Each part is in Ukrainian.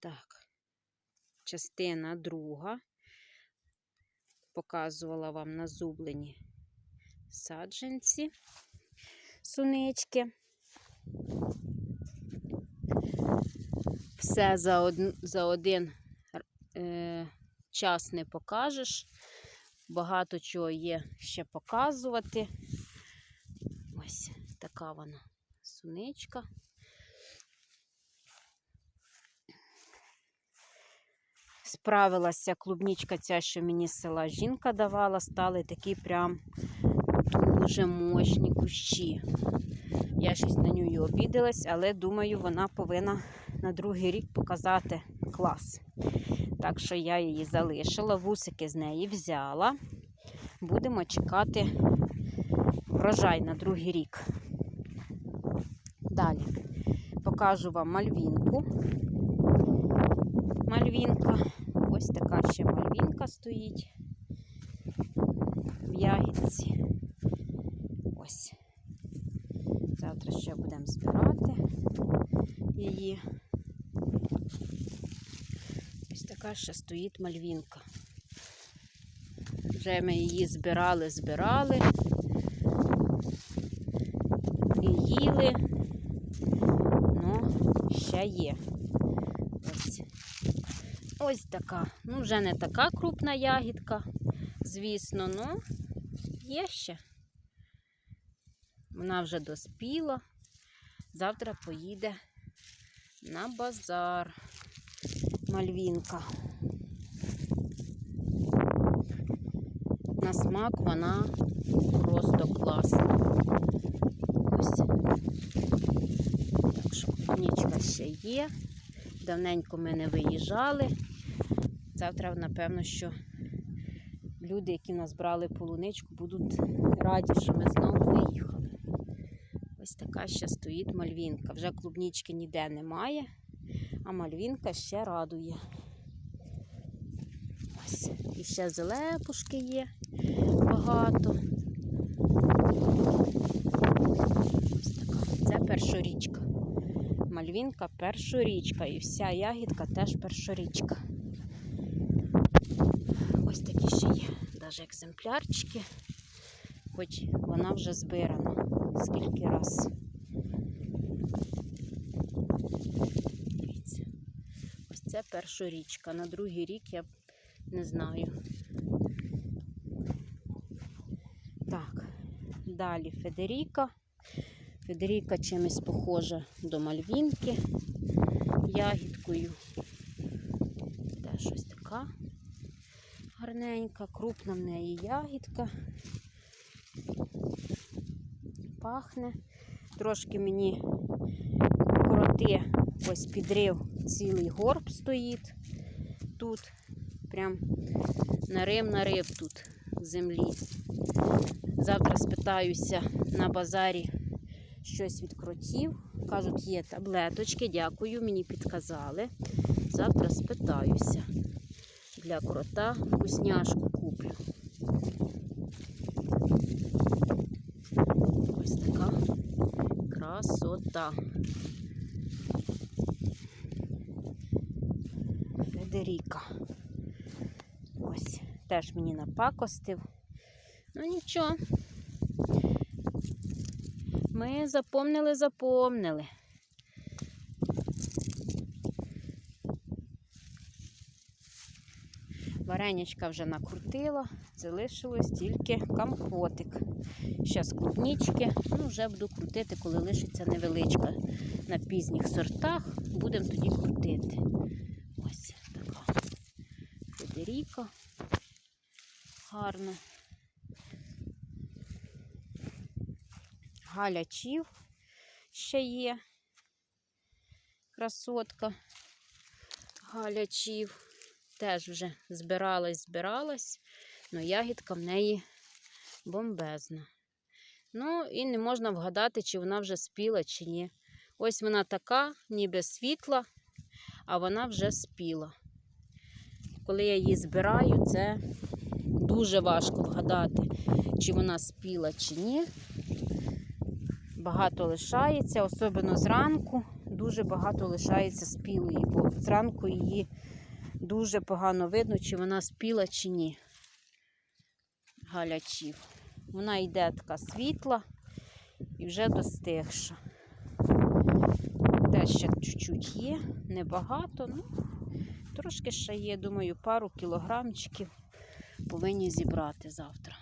Так, частина друга. Показувала вам на зублені саджанці, сунички. Все за, од... за один е... час не покажеш. Багато чого є ще показувати. Ось така вона суничка. Справилася клубнічка ця, що мені з села жінка давала, стали такі прям дуже мощні кущі. Я щось на нього обідалась, але думаю, вона повинна на другий рік показати клас. Так що я її залишила, вусики з неї взяла. Будемо чекати врожай на другий рік. Далі покажу вам мальвінку. Мальвінка. Ось така ще мальвінка стоїть в ягідці. Ось. Завтра ще будемо збирати її. Ось така ще стоїть мальвінка. Вже ми її збирали, збирали і їли, ну, ще є. Ось. Така. Ну, вже не така крупна ягідка, звісно, ну є ще. Вона вже доспіла. Завтра поїде на базар мальвінка. На смак вона просто класна. Ось. Так що клубничка ще є. Давненько ми не виїжджали. Завтра, напевно, що люди, які нас брали полуничку, будуть раді, що ми знову виїхали. Ось така ще стоїть мальвінка. Вже клубнички ніде немає, а мальвінка ще радує. Ось. І ще зелепушки є багато. Ось така. Це першорічка. Мальвінка першорічка. І вся ягідка теж першорічка. Ось такі ще є навіть екземплярчики, хоч вона вже збирана скільки раз. Дивіться. Ось це першорічка. На другий рік я не знаю. Так, далі Федеріка. Федеріка чимось похожа до мальвінки ягідкою. Теж ось така гарненька, крупна в неї ягідка. Пахне. Трошки мені кроти ось підрив цілий горб стоїть тут. Прям нарив нарив тут землі. Завтра спитаюся на базарі щось від кротів. Кажуть, є таблеточки, дякую, мені підказали. Завтра спитаюся. Для крота вкусняшку куплю. Ось така красота. Федеріка. Ось, теж мені напакостив. Ну нічого. Ми запомнили, запомнили. Варенячка вже накрутила, залишилось тільки компотик. Зараз клубнички, ну вже буду крутити, коли лишиться невеличка на пізніх сортах, будемо тоді крутити. Ось така Федеріка. Гарна. Галячів ще є. Красотка. Галячів. Теж вже збиралась, збиралась, але ягідка в неї бомбезна. Ну, і не можна вгадати, чи вона вже спіла, чи ні. Ось вона така, ніби світла, а вона вже спіла. Коли я її збираю, це дуже важко вгадати, чи вона спіла, чи ні. Багато лишається, особливо зранку, дуже багато лишається спілої, бо зранку її дуже погано видно, чи вона спіла, чи ні. Галячів. Вона йде така світла і вже достигша. Те ще чуть-чуть є, небагато, ну трошки ще є, думаю, пару кілограмчиків повинні зібрати завтра.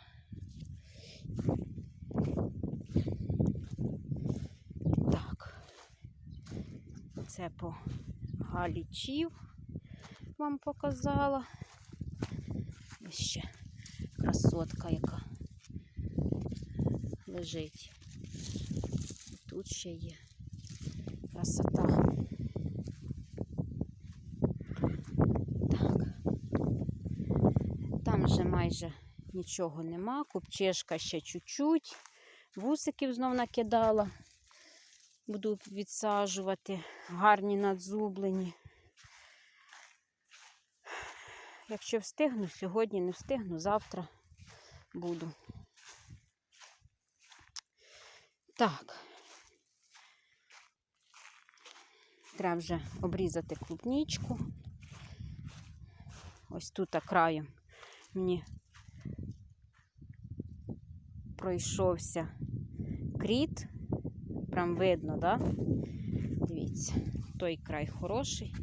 Так, це по галічів вам показала. І ще красотка, яка лежить. Тут ще є красота. Так. Там вже майже нічого нема. Купчешка ще чуть-чуть. Вусиків знов накидала. Буду відсаджувати. Гарні надзублені. Якщо встигну, сьогодні не встигну, завтра буду. Так. Треба вже обрізати клубничку. Ось тут краєм мені пройшовся кріт. Прям видно, да? Дивіться, той край хороший,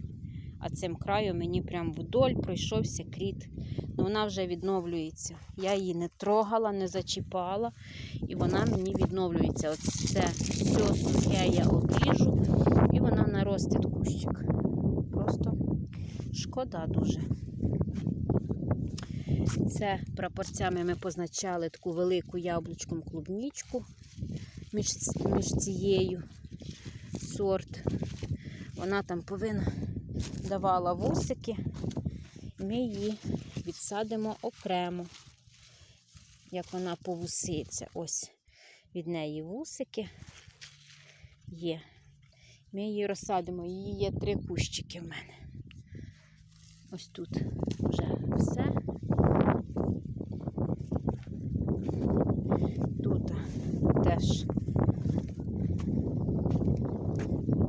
а цим краєм мені прям вдоль пройшовся кріт. Ну, вона вже відновлюється. Я її не трогала, не зачіпала, і вона мені відновлюється. От це все сухе я обріжу, і вона наростить кущик. Просто шкода дуже. Це прапорцями ми позначали таку велику яблучком клубнічку між, між цією сорт. Вона там повинна давала вусики, ми її відсадимо окремо, як вона повуситься. Ось від неї вусики є. Ми її розсадимо, її є три кущики в мене. Ось тут вже все. Тут теж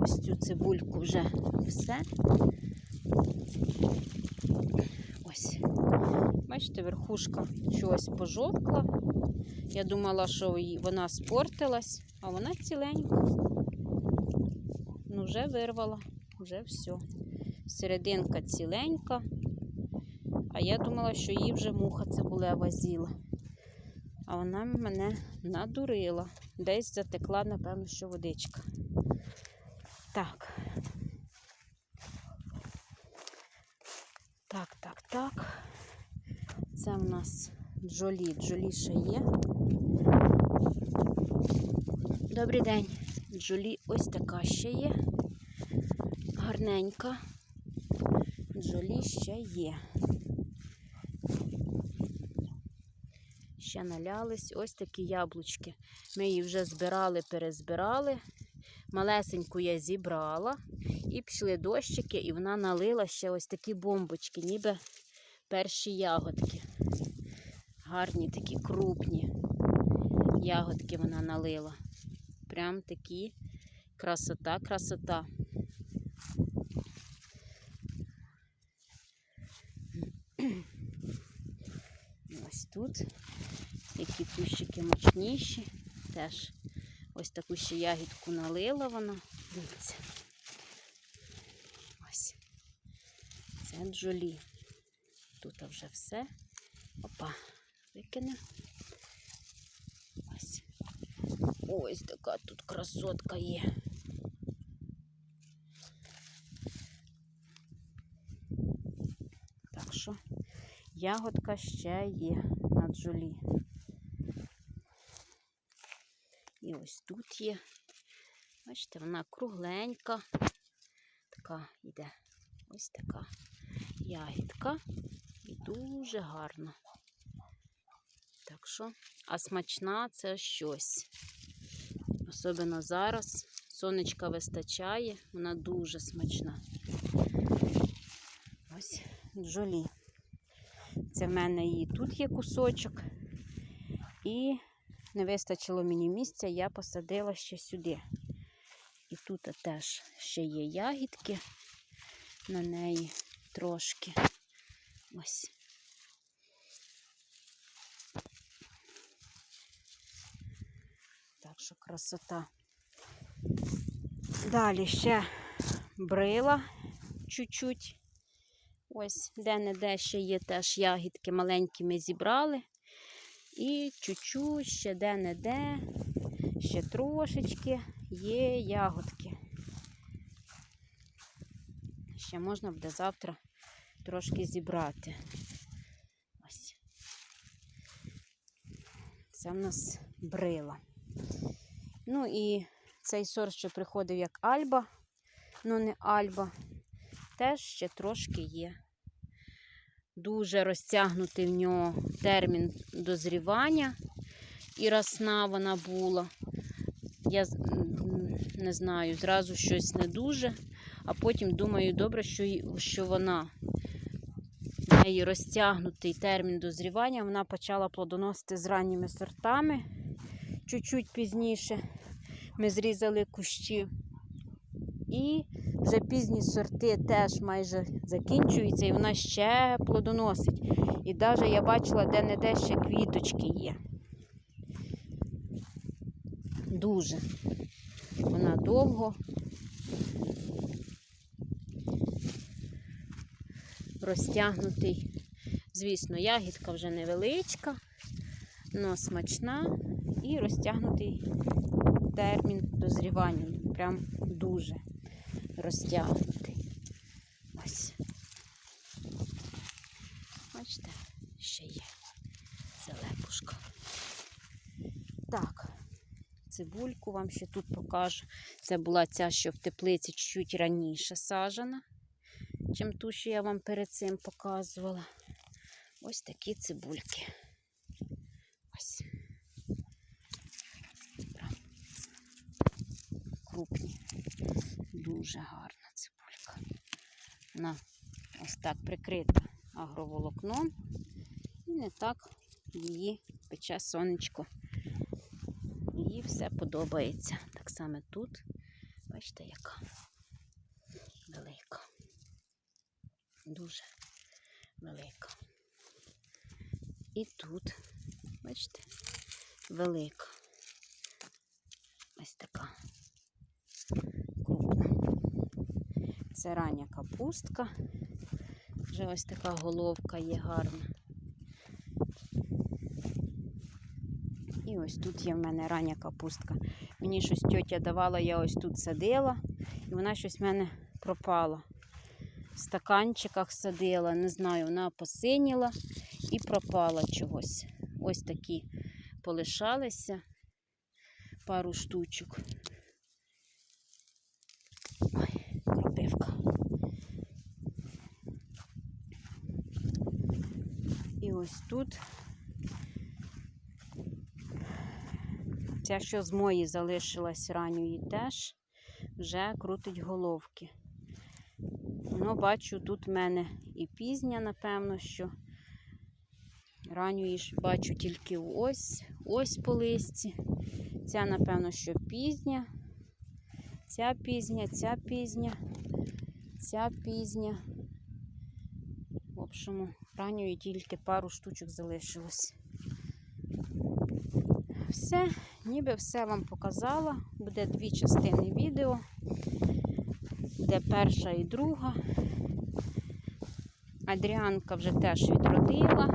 ось цю цибульку вже все. Бачите, верхушка чогось пожовкла. Я думала, що вона спортилась, а вона ціленька. Ну, вже вирвала, вже все. Серединка ціленька. А я думала, що їй вже муха цибулева з'їла. А вона мене надурила. Десь затекла, напевно, що водичка. Так. Так, так, так. Це в нас джолі. Джолі ще є. Добрий день. Джолі ось така ще є. Гарненька. Джолі ще є. Ще налялись ось такі яблучки. Ми її вже збирали, перезбирали. Малесеньку я зібрала. І пішли дощики, і вона налила ще ось такі бомбочки, ніби перші ягодки. Гарні такі крупні ягодки вона налила. Прям такі красота, красота. Ось тут які кущики мощніші. Теж ось таку ще ягідку налила вона. Дивіться. Ось. Це джолі. Тут вже все. Опа, викинемо. Ось. Ось така тут красотка є. Так що ягодка ще є на джолі. І ось тут є. Бачите, вона кругленька. Така йде. Ось така ягідка. І дуже гарна. Так що, а смачна це щось. Особливо зараз. Сонечка вистачає, вона дуже смачна. Ось джолі. Це в мене і тут є кусочок. І не вистачило мені місця, я посадила ще сюди. І тут теж ще є ягідки на неї трошки. Ось. Так що красота. Далі ще брила чуть-чуть. Ось де-не-де ще є теж ягідки маленькі ми зібрали. І чуть-чуть ще де-не-де, ще трошечки є ягодки. Ще можна буде завтра трошки зібрати. Ось. Це в нас брила. Ну і цей сорт, що приходив як альба, ну не альба, теж ще трошки є. Дуже розтягнутий в нього термін дозрівання. І росна вона була. Я не знаю, зразу щось не дуже, а потім думаю, добре, що, що вона в неї розтягнутий термін дозрівання. Вона почала плодоносити з ранніми сортами. Чуть-чуть пізніше ми зрізали кущі. І вже пізні сорти теж майже закінчуються, і вона ще плодоносить. І навіть я бачила, де-не-де ще квіточки є. Дуже. Вона довго. Розтягнутий. Звісно, ягідка вже невеличка, але смачна і розтягнутий термін дозрівання. Прям дуже розтягнутий. Ось. Бачите, ще є залепушка. Так, цибульку вам ще тут покажу. Це була ця, що в теплиці чуть-чуть раніше сажена, чим ту, що я вам перед цим показувала. Ось такі цибульки. Ось. Прям крупні. Дуже гарна цибулька. Вона ось так прикрита агроволокном. І не так її пече сонечко. Їй все подобається. Так само тут. Бачите, яка велика. Дуже велика. І тут, бачите, велика. Ось така. Це рання капустка. Вже ось така головка є гарна. І ось тут є в мене рання капустка. Мені щось тьотя давала, я ось тут садила, і вона щось в мене пропала. В стаканчиках садила, не знаю, вона посиніла і пропала чогось. Ось такі полишалися пару штучок. Ой, кропивка. І ось тут. Ця, що з мої залишилась ранньої, теж вже крутить головки. Ну, бачу, тут в мене і пізня, напевно, що ранньої ж бачу тільки ось, ось по листі. Ця, напевно, що пізня. Ця пізня, ця пізня, ця пізня. В общем, ранньої тільки пару штучок залишилось. Все, ніби все вам показала. Буде дві частини відео. Буде перша і друга. Адріанка вже теж відродила.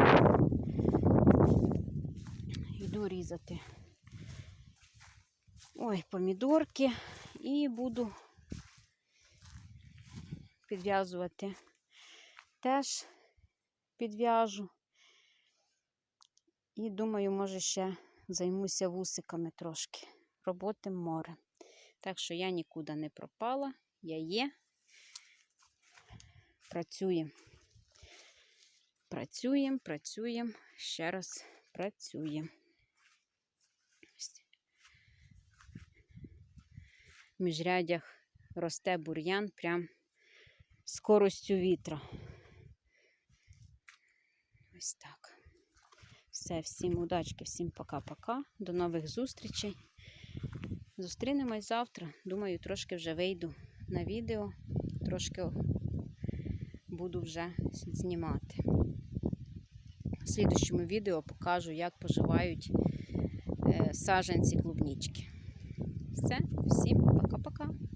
Йду різати. Ой, помідорки. І буду підв'язувати. Теж підв'яжу. І думаю, може ще займуся вусиками трошки. Роботи море. Так що я нікуди не пропала, я є. Працюємо. Працюємо, працюємо, ще раз працюємо. В міжрядях росте бур'ян прям скоростю вітра. Ось так. Все, всім удачки, всім пока-пока. До нових зустрічей. Зустрінемось завтра. Думаю, трошки вже вийду на відео, трошки буду вже знімати. В слідчому відео покажу, як поживають е, саженці клубнички. Все, всім пока-пока.